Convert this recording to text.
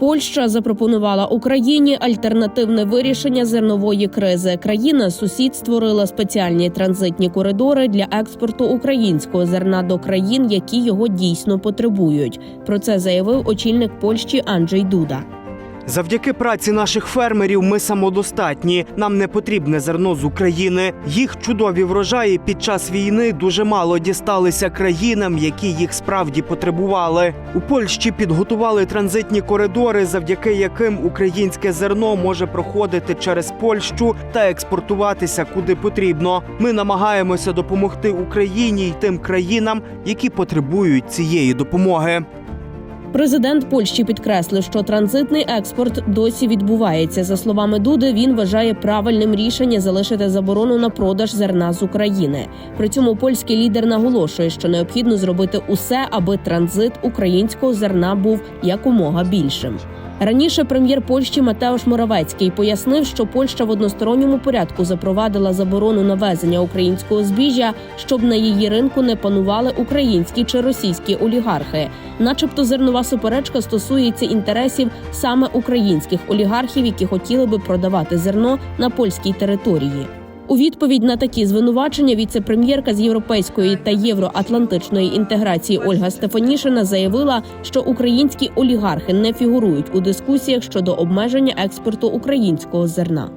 Польща запропонувала Україні альтернативне вирішення зернової кризи. Країна сусід створила спеціальні транзитні коридори для експорту українського зерна до країн, які його дійсно потребують. Про це заявив очільник Польщі Анджей Дуда. Завдяки праці наших фермерів ми самодостатні. Нам не потрібне зерно з України. Їх чудові врожаї під час війни дуже мало дісталися країнам, які їх справді потребували. У Польщі підготували транзитні коридори, завдяки яким українське зерно може проходити через Польщу та експортуватися куди потрібно. Ми намагаємося допомогти Україні й тим країнам, які потребують цієї допомоги. Президент Польщі підкреслив, що транзитний експорт досі відбувається. За словами Дуди, він вважає правильним рішення залишити заборону на продаж зерна з України. При цьому польський лідер наголошує, що необхідно зробити усе, аби транзит українського зерна був якомога більшим. Раніше прем'єр Польщі Матеуш Моравецький пояснив, що Польща в односторонньому порядку запровадила заборону на везення українського збіжжя, щоб на її ринку не панували українські чи російські олігархи. Начебто зернова суперечка стосується інтересів саме українських олігархів, які хотіли би продавати зерно на польській території. У відповідь на такі звинувачення віце-прем'єрка з європейської та євроатлантичної інтеграції Ольга Стефанішина заявила, що українські олігархи не фігурують у дискусіях щодо обмеження експорту українського зерна.